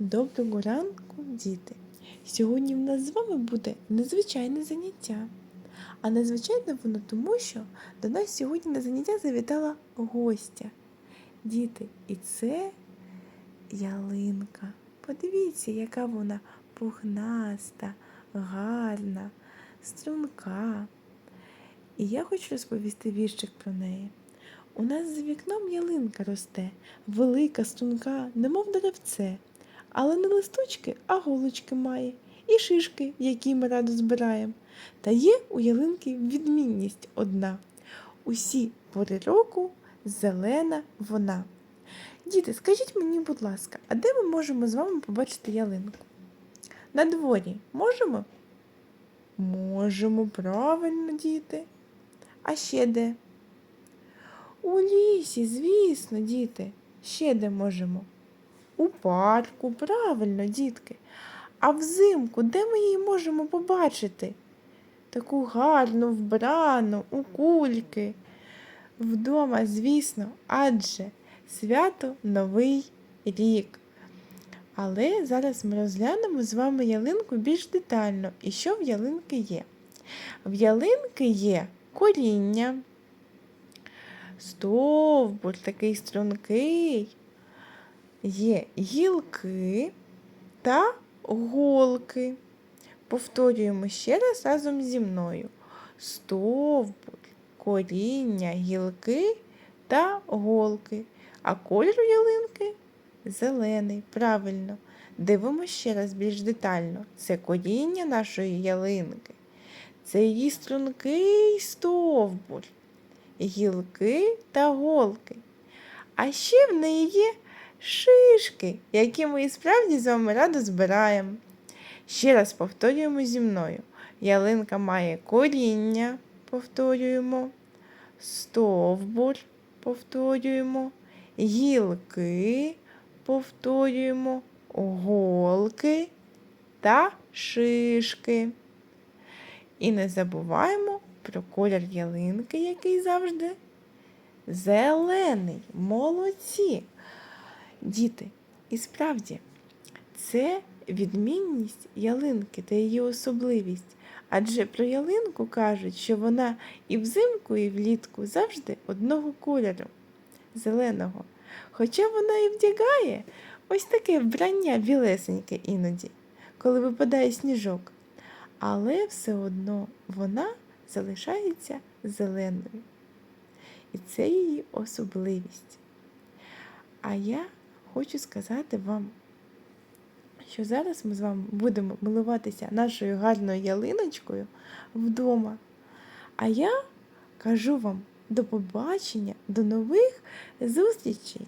Доброго ранку, діти! Сьогодні в нас з вами буде незвичайне заняття. А незвичайне воно тому, що до нас сьогодні на заняття завітала гостя. Діти, і це ялинка. Подивіться, яка вона пухнаста, гарна, струнка. І я хочу розповісти віршик про неї. У нас за вікном ялинка росте, велика, струнка, немов деревце, але не листочки, а голочки має, і шишки, які ми радо збираємо. Та є у ялинки відмінність одна. Усі пори року зелена вона. Діти, скажіть мені, будь ласка, а де ми можемо з вами побачити ялинку? На дворі можемо? Можемо, правильно, діти. А ще де? У лісі, звісно, діти. Ще де можемо? У парку, правильно, дітки. А взимку, де ми її можемо побачити? Таку гарну, вбрану, у кульки. Вдома, звісно, адже свято Новий рік. Але зараз ми розглянемо з вами ялинку більш детально і що в ялинки є. В ялинки є коріння, стовбур такий стрункий, є гілки та голки. Повторюємо ще раз разом зі мною. Стовбур, коріння, гілки та голки. А кольор ялинки зелений. Правильно. Дивимося ще раз більш детально. Це коріння нашої ялинки. Це її стрункий стовбур, гілки та голки. А ще в неї є шишки, які ми і справді з вами радо збираємо. Ще раз повторюємо зі мною. Ялинка має коріння, повторюємо, стовбур, повторюємо, гілки, повторюємо, голки та шишки. І не забуваємо про колір ялинки, який завжди зелений. Молодці. Діти, і справді, це відмінність ялинки та її особливість. Адже про ялинку кажуть, що вона і взимку, і влітку завжди одного кольору зеленого. Хоча вона і вдягає ось таке вбрання білесеньке іноді, коли випадає сніжок. Але все одно вона залишається зеленою. І це її особливість. А я хочу сказати вам, що зараз ми з вами будемо милуватися нашою гарною ялиночкою вдома. А я кажу вам до побачення, до нових зустрічей!